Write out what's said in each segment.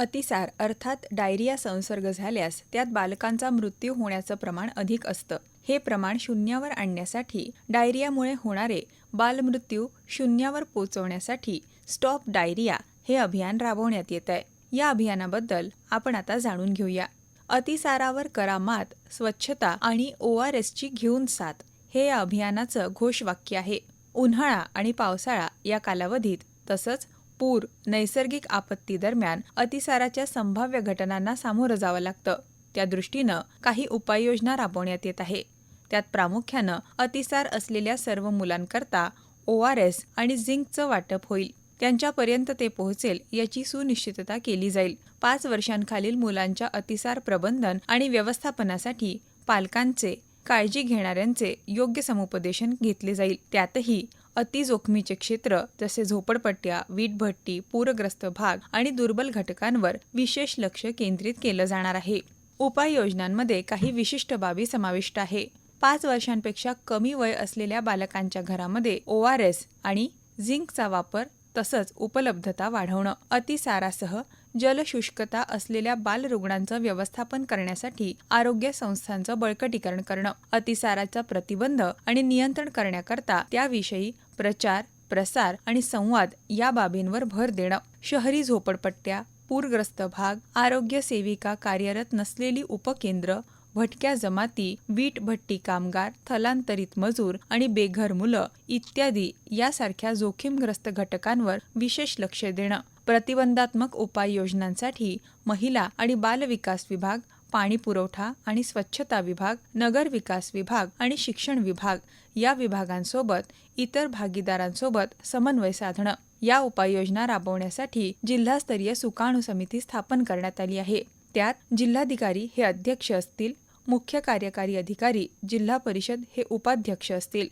अतिसार अर्थात डायरिया संसर्ग झाल्यास त्यात बालकांचा मृत्यू होण्याचं प्रमाण अधिक असतं. हे प्रमाण शून्यावर आणण्यासाठी डायरियामुळे होणारे बालमृत्यू शून्यावर पोचवण्यासाठी स्टॉप डायरिया हे अभियान राबवण्यात येत आहे या अभियानाबद्दल आपण आता जाणून घेऊया. अतिसारावर करा मात स्वच्छता आणि ओ आर एसची घेऊन साथ हे या अभियानाचं घोषवाक्य आहे. उन्हाळा आणि पावसाळा या कालावधीत तसंच पूर नैसर्गिक आपत्ती दरम्यान अतिसाराच्या संभाव्य घटनांना सामोरं जावं लागतं. त्या दृष्टीनं काही उपाययोजना राबवण्यात येत आहे. त्यात प्रामुख्यानं अतिसार असलेल्या सर्व मुलांकरता ओ आर एस आणि झिंकचं वाटप होईल. त्यांच्यापर्यंत ते पोहोचेल याची सुनिश्चितता केली जाईल. पाच वर्षांखालील मुलांच्या अतिसार प्रबंधन आणि व्यवस्थापनासाठी पालकांचे काळजी घेणाऱ्यांचे योग्य समुपदेशन घेतले जाईल. त्यातही अतिजोखमीचे क्षेत्र जसे झोपडपट्ट्या वीटभट्टी पूरग्रस्त भाग आणि दुर्बल घटकांवर विशेष लक्ष केंद्रित केलं जाणार आहे. उपाययोजनांमध्ये काही विशिष्ट बाबी समाविष्ट आहे. पाच वर्षांपेक्षा कमी वय असलेल्या बालकांच्या घरामध्ये ओ आर एस आणि झिंकचा वापर तसंच उपलब्धता वाढवणं अतिसारासह जलशुष्कता असलेल्या बालरुग्णांचं व्यवस्थापन करण्यासाठी आरोग्य संस्थांचं बळकटीकरण करणं अतिसाराचा प्रतिबंध आणि नियंत्रण करण्याकरता त्याविषयी प्रचार प्रसार आणि संवाद या बाबींवर भर देणं. शहरी झोपडपट्ट्या पूरग्रस्त भाग आरोग्य सेविका कार्यरत नसलेली उपकेंद्र भटक्या जमाती वीट भट्टी कामगार स्थलांतरित मजूर आणि बेघर मुलं इत्यादी यासारख्या जोखीमग्रस्त घटकांवर विशेष लक्ष देणं. प्रतिबंधात्मक उपाययोजनांसाठी महिला आणि बालविकास विभाग पाणी पुरवठा आणि स्वच्छता विभाग नगर विकास विभाग आणि शिक्षण विभाग या विभागांसोबत इतर भागीदारांसोबत समन्वय साधणं. या उपाययोजना राबवण्यासाठी जिल्हास्तरीय सुकाणू समिती स्थापन करण्यात आली आहे. त्यात जिल्हाधिकारी हे अध्यक्ष असतील मुख्य कार्यकारी अधिकारी जिल्हा परिषद हे उपाध्यक्ष असतील.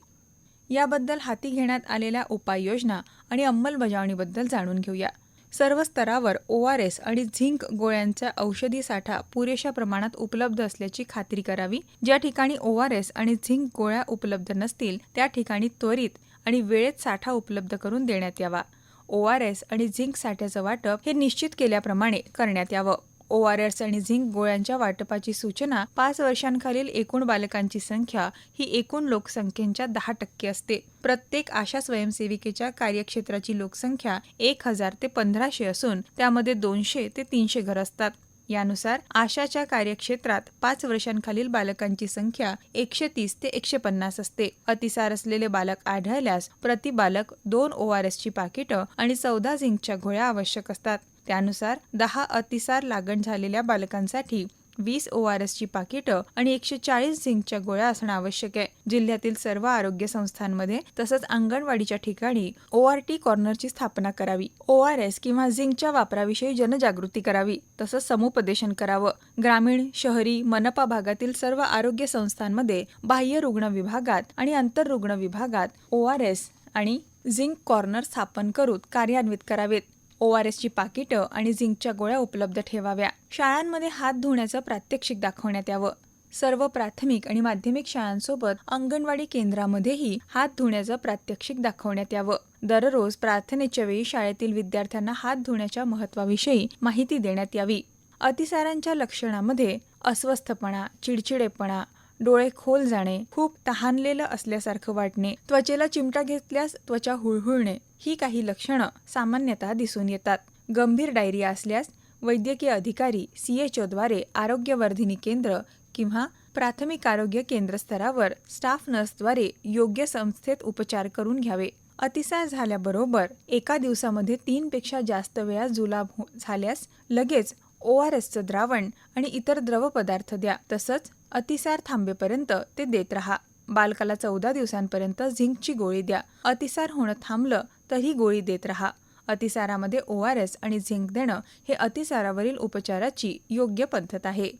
याबद्दल हाती घेण्यात आलेल्या उपाययोजना आणि अंमलबजावणीबद्दल जाणून घेऊया. सर्व स्तरावर ओ आर एस आणि झिंक गोळ्यांचा औषधी साठा पुरेशा प्रमाणात उपलब्ध असल्याची खात्री करावी. ज्या ठिकाणी ओ आर एस आणि झिंक गोळ्या उपलब्ध नसतील त्या ठिकाणी त्वरित आणि वेळेत साठा उपलब्ध करून देण्यात यावा. ओ आर एस आणि झिंक साठ्याचं वाटप हे निश्चित केल्याप्रमाणे करण्यात यावं. ओ आर एस आणि झिंक गोळ्यांच्या वाटपाची सूचना पाच वर्षांखालील एकूण बालकांची संख्या ही एकूण लोकसंख्येच्या दहा टक्के असते. प्रत्येक आशा स्वयंसेविकेच्या कार्यक्षेत्राची लोकसंख्या एक हजार ते पंधराशे असून त्यामध्ये दोनशे ते तीनशे घर असतात. यानुसार आशाच्या कार्यक्षेत्रात पाच वर्षांखालील बालकांची संख्या एकशे तीस ते एकशे पन्नास असते. अतिसार असलेले बालक आढळल्यास प्रति बालक दोन ओ आर एसची पाकिटं आणि चौदा झिंकच्या गोळ्या आवश्यक असतात. त्यानुसार दहा अतिसार लागण झालेल्या बालकांसाठी वीस ओ आर एसची पाकिटं आणि एकशे चाळीस झिंकच्या गोळ्या असणं आवश्यक आहे. जिल्ह्यातील सर्व आरोग्य संस्थांमध्ये तसंच अंगणवाडीच्या ठिकाणी ओ आर टी कॉर्नरची स्थापना करावी. ओ आर एस किंवा झिंकच्या वापराविषयी जनजागृती करावी. तसंच समुपदेशन करावं. ग्रामीण शहरी मनपा भागातील सर्व आरोग्य संस्थांमध्ये बाह्य रुग्ण विभागात आणि आंतररुग्ण विभागात ओ आर एस आणि झिंक कॉर्नर स्थापन करून कार्यान्वित करावेत. ओ आर एसची पाकिटं आणि झिंकच्या गोळ्या उपलब्ध ठेवाव्या. शाळांमध्ये हात धुण्याचं प्रात्यक्षिक दाखवण्यात यावं. सर्व प्राथमिक आणि माध्यमिक शाळांसोबत अंगणवाडी केंद्रामध्येही हात धुण्याचं प्रात्यक्षिक दाखवण्यात यावं. दररोज प्रार्थनेच्या वेळी शाळेतील विद्यार्थ्यांना हात धुण्याच्या महत्वाविषयी माहिती देण्यात यावी. अतिसारांच्या लक्षणामध्ये अस्वस्थपणा चिडचिडेपणा डोळे खोल जाणे खूप तहानलेलं असल्यासारखं वाटणे त्वचेला चिमटा घेतल्यास त्वचा हुळहुळणे ही काही लक्षणं सामान्यतः दिसून येतात. गंभीर डायरिया असल्यास वैद्यकीय अधिकारी सीएचओद्वारे आरोग्यवर्धिनी केंद्र किंवा प्राथमिक आरोग्य केंद्र स्तरावर स्टाफ नर्सद्वारे योग्य संस्थेत उपचार करून घ्यावे. अतिसार झाल्याबरोबर एका दिवसामध्ये तीनपेक्षा जास्त वेळा जुलाब हो- झाल्यास लगेच ओ आर एसचं द्रावण आणि इतर द्रव पदार्थ द्या तसंच अतिसार थांबेपर्यंत ते देत राहा. बालकाला चौदा दिवसांपर्यंत झिंकची गोळी द्या. अतिसार होणं थांबलं तरी गोळी देत राहा. अतिसारामध्ये ओ आर एस आणि झिंक देणं हे अतिसारावरील उपचाराची योग्य पद्धत आहे.